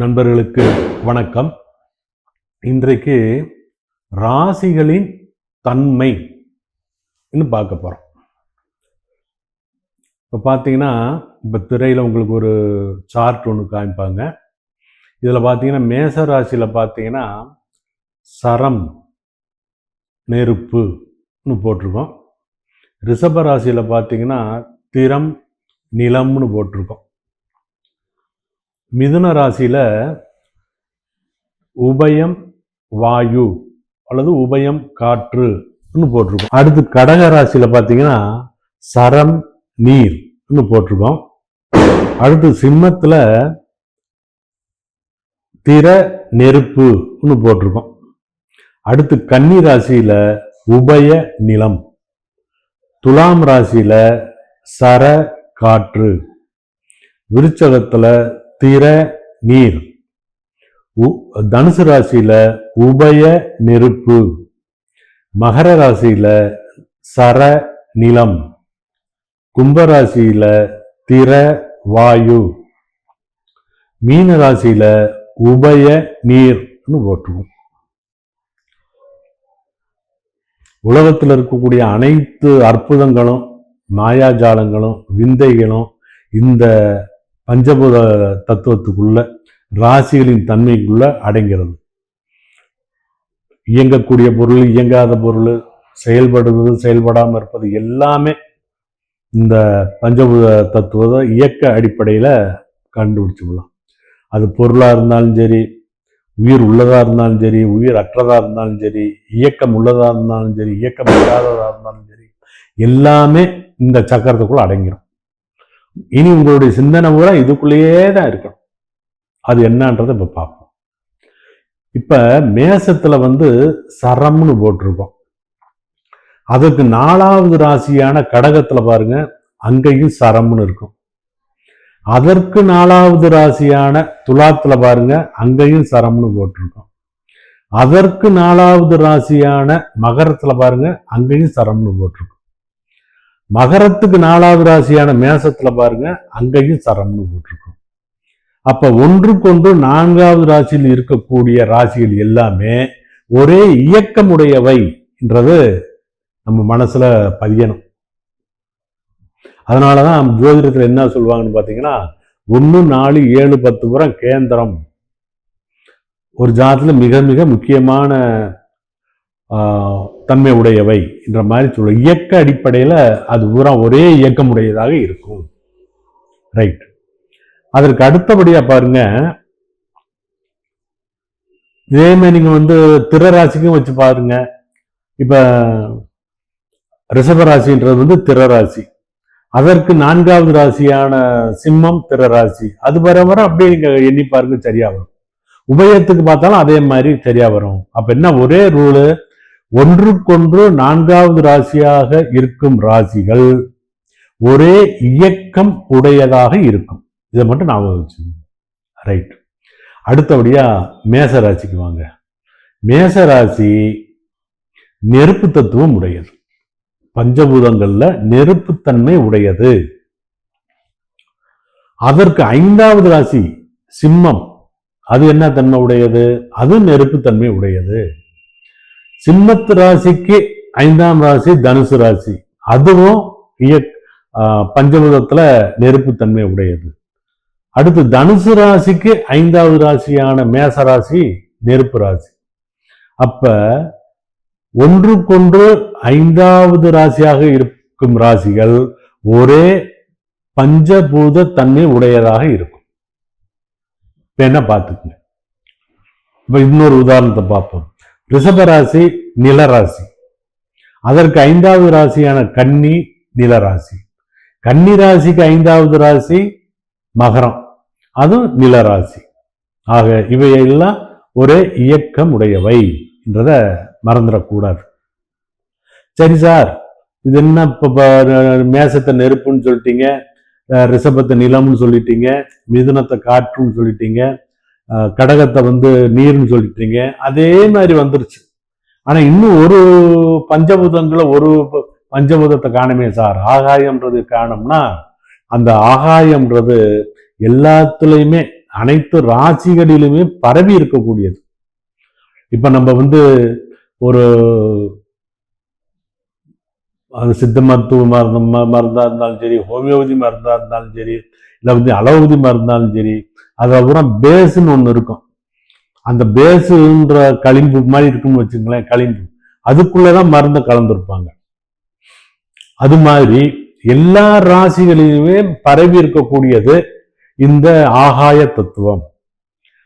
நண்பர்களுக்கு வணக்கம். இன்றைக்கு ராசிகளின் தன்மை பார்க்க போகிறோம் இப்போ பார்த்தீங்கன்னா இப்போ திரையில் உங்களுக்கு ஒரு சார்ட் ஒன்று காமிப்பாங்க. இதில் பார்த்தீங்கன்னா மேச ராசியில் பார்த்தீங்கன்னா சரம் நெருப்புன்னு போட்டிருக்கோம். ரிஷப ராசியில் பார்த்தீங்கன்னா திறம் நிலம்னு போட்டிருக்கோம். மிதுன ராசியில் உபயம் வாயு அல்லது உபயம் காற்றுன்னு போட்டிருக்கோம். அடுத்து கடக ராசியில் பார்த்தீங்கன்னா சரம் நீர்னு போட்டிருக்கோம். அடுத்து சிம்மத்தில் திற நெருப்புன்னு போட்டிருக்கோம். அடுத்து கன்னி ராசியில் உபய நிலம். துலாம் ராசியில் சர காற்று. விருச்சகத்தில் திர நீர். உ- தனுசு ராசியில உபய நெருப்பு. மகர ராசியில சர நிலம். கும்பராசியில திர வாயு. மீன ராசியில உபய நீர்னு போட்டுருவோம். உலகத்தில் இருக்கக்கூடிய அனைத்து அற்புதங்களும் மாயாஜாலங்களும் விந்தைகளும் இந்த பஞ்சபூத தத்துவத்துக்குள்ள ராசிகளின் தன்மைக்குள்ள அடங்கிறது. இயங்கக்கூடிய பொருள் இயங்காத பொருள் செயல்படுவது செயல்படாமல் இருப்பது எல்லாமே இந்த பஞ்சபூத தத்துவத்தை இயக்க அடிப்படையில் கண்டுபிடிச்சிடலாம் அது பொருளாக இருந்தாலும் சரி உயிர் உள்ளதாக இருந்தாலும் சரி உயிர் அற்றதாக இருந்தாலும் சரி இயக்கம் உள்ளதாக இருந்தாலும் சரி இயக்கம் இல்லாததாக இருந்தாலும் சரி எல்லாமே இந்த சக்கரத்துக்குள்ள அடங்கிடும் இனி உங்களுடைய சிந்தனை பூரா இதுக்குள்ளேயே தான் இருக்கணும். அது என்னன்றதை இப்போ பார்ப்போம். இப்ப மேசத்துல வந்து சரம்னு போட்டிருக்கோம். அதுக்கு நாலாவது ராசியான கடகத்துல பாருங்க அங்கேயும் சரம்னு இருக்கும். அதற்கு நாலாவது ராசியான துலாத்துல பாருங்க அங்கேயும் சரம்னு போட்டிருக்கோம். அதற்கு நாலாவது ராசியான மகரத்துல பாருங்க அங்கேயும் சரம்னு போட்டிருக்கோம். மகரத்துக்கு நாலாவது ராசியான மேசத்துல பாருங்க அங்கேயும் சரம்னு போட்டிருக்கோம். அப்ப ஒன்றுக்கொன்று நான்காவது ராசியில் இருக்கக்கூடிய ராசிகள் எல்லாமே ஒரே இயக்கமுடையவைன்றது நம்ம மனசுல பதியணும். அதனாலதான் ஜோதிடத்துல என்ன சொல்லுவாங்கன்னு பாத்தீங்கன்னா ஒன்று நாலு ஏழு பத்து புறம் கேந்திரம். ஒரு ஜாதத்துல மிக மிக முக்கியமான தன்மை உடையவை என்ற மாதிரி சொல்ல இயக்க அடிப்படையில் அது பூரா ஒரே இயக்கமுடையதாக இருக்கும். ரைட் அதற்கு அடுத்தபடியாக பாருங்க. இதே மாதிரி வந்து திரராசிக்கும் வச்சு பாருங்க. இப்போ ரிஷபராசின்றது வந்து திரராசி அதற்கு நான்காவது ராசியான சிம்மம் திரராசி அது வர வர அப்படியே நீங்கள் எண்ணி பாருங்க சரியா வரும். உபயத்துக்கு பார்த்தாலும் அதே மாதிரி சரியா வரும். அப்போ என்ன? ஒரே ரூலு ஒன்றுக்கொன்று நான்காவது ராசியாக இருக்கும் ராசிகள் ஒரே இயக்கம் உடையதாக இருக்கும். இதை மட்டும் ஞாபகம் வச்சுக்கோங்க. ரைட் அடுத்தபடியாக மேச ராசிக்கு வாங்க. மேச ராசி நெருப்பு தத்துவம் உடையது. பஞ்சபூதங்களில் நெருப்புத்தன்மை உடையது. அதற்கு ஐந்தாவது ராசி சிம்மம். அது என்ன தன்மை உடையது? அது நெருப்புத்தன்மை உடையது. சிம்மத்து ராசிக்கு ஐந்தாம் ராசி தனுசு ராசி. அதுவும் இயக் ஆஹ் பஞ்சபூதத்துல நெருப்புத்தன்மை உடையது. அடுத்து தனுசு ராசிக்கு ஐந்தாவது ராசியான மேச ராசி நெருப்பு ராசி. அப்ப ஒன்றுக்கொன்று ஐந்தாவது ராசியாக இருக்கும் ராசிகள் ஒரே பஞ்சபூத தன்மை உடையதாக இருக்கும். என்ன பார்த்துக்கங்க. இப்ப இன்னொரு உதாரணத்தை பார்ப்போம். ரிஷபராசி நிலராசி. அதற்கு ஐந்தாவது ராசியான கன்னி நிலராசி. கன்னி ராசிக்கு ஐந்தாவது ராசி மகரம். அதுவும் நிலராசி. ஆக இவையெல்லாம் ஒரே இயக்கம் உடையவை என்றத மறந்துடக்கூடாது. சரி சார் இது என்ன இப்போ மேசத்தை நெருப்புன்னு சொல்லிட்டீங்க ரிஷபத்தை நிலம்னு சொல்லிட்டீங்க மிதுனத்தை காற்றுன்னு சொல்லிட்டீங்க கடகத்தை வந்து நீர்னு சொல்லிட்டீங்க. அதே மாதிரி வந்துருச்சு. ஆனால் இன்னும் ஒரு பஞ்சபூதங்களை ஒரு பஞ்சபூதத்தை காணுமே சார். ஆகாயம்ன்றது காணோம்னா அந்த ஆகாயம்ன்றது எல்லாத்துலேயுமே அனைத்து ராசிகளிலுமே பரவி இருக்கக்கூடியது. இப்போ நம்ம வந்து ஒரு அது சித்த மருத்துவ மருந்து ம- இருந்தாலும் சரி ஹோமியோபதி மருந்தாக இருந்தாலும் சரி இல்லை வந்து அலோபதி மருந்தாலும் சரி அதுக்கப்புறம் பேஸுன்னு ஒன்று இருக்கும். அந்த பேஸுன்ற களிம்பு மாதிரி இருக்குன்னு வச்சுங்களேன் களிம்பு. அதுக்குள்ளதான் மருந்தை கலந்துருப்பாங்க. அது மாதிரி எல்லா ராசிகளிலுமே பரவி இருக்கக்கூடியது இந்த ஆகாய தத்துவம்.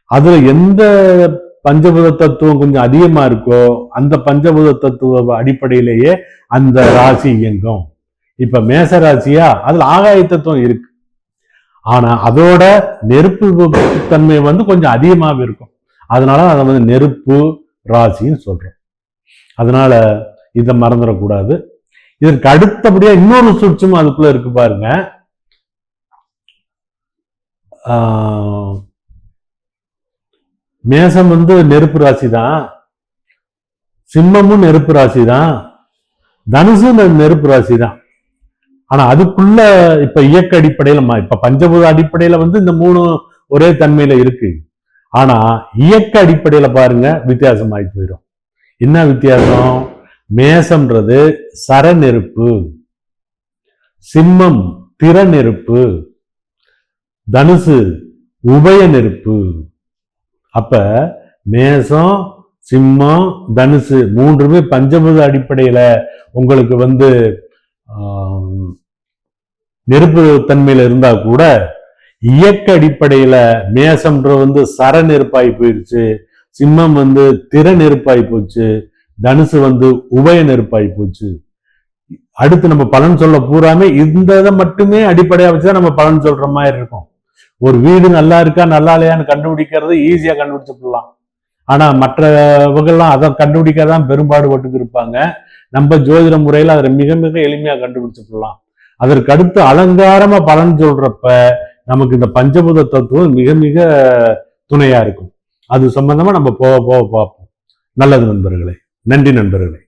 அதுல எந்த பஞ்சபூத தத்துவம் கொஞ்சம் அதிகமா இருக்கோ அந்த பஞ்சபூத தத்துவ அடிப்படையிலேயே அந்த ராசி இயங்கும். இப்ப மேச ராசியா அதுல ஆகாய தத்துவம் இருக்கு. ஆனா அதோட நெருப்பு தன்மை வந்து கொஞ்சம் அதிகமாகவே இருக்கும். அதனால அதை வந்து நெருப்பு ராசின்னு சொல்றோம். அதனால இதை மறந்துடக்கூடாது. இதற்கு அடுத்தபடியா இன்னொரு சுற்றும் அதுக்குள்ள இருக்கு பாருங்க. ஆஹ், மேசம் வந்து நெருப்பு ராசி தான் சிம்மமும் நெருப்பு ராசி தான் தனுசும் நெருப்பு ராசி தான் ஆனா அதுக்குள்ள இப்ப இயக்க அடிப்படையில இப்ப பஞ்சபூத அடிப்படையில வந்து இந்த மூணு ஒரே தன்மையில இருக்கு. ஆனா இயக்க அடிப்படையில பாருங்க வித்தியாசம் ஆகி போயிடும் என்ன வித்தியாசம்? மேசம்ன்றது சர நெருப்பு சிம்மம் திற நெருப்பு தனுசு உபய நெருப்பு. அப்ப மேசம் சிம்மம் தனுசு மூன்றுமே பஞ்சபூத அடிப்படையில உங்களுக்கு வந்து ஆஹ் நெருப்பு தன்மையில இருந்தா கூட இயக்க அடிப்படையில மேசம்ன்ற வந்து சர நெருப்பாகி போயிடுச்சு சிம்மம் வந்து திற நெருப்பாகி போச்சு தனுசு வந்து உபய நெருப்பாகி போச்சு. அடுத்து நம்ம பலன் சொல்ல பூராமே இந்த இதை மட்டுமே அடிப்படையா வச்சுதான் நம்ம பலன் சொல்ற மாதிரி இருக்கும். ஒரு வீடு நல்லா இருக்கா நல்லா இல்லையான்னு கண்டுபிடிக்கிறது ஈஸியா கண்டுபிடிச்சுக்கலாம். ஆனா மற்றவங்கெல்லாம் அதை கண்டுபிடிக்காதான் பெரும்பாடுபட்டு இருப்பாங்க. நம்ம ஜோதிட முறையில அதை மிக மிக எளிமையா கண்டுபிடிச்சுக்கலாம். அதற்கு அடுத்து அலங்காரமா பலன் சொல்றப்ப நமக்கு இந்த பஞ்சபூத தத்துவம் மிக மிக துணையா இருக்கும். அது சம்பந்தமா நம்ம போக போக பார்ப்போம். நல்லது நண்பர்களே. நன்றி நண்பர்களே.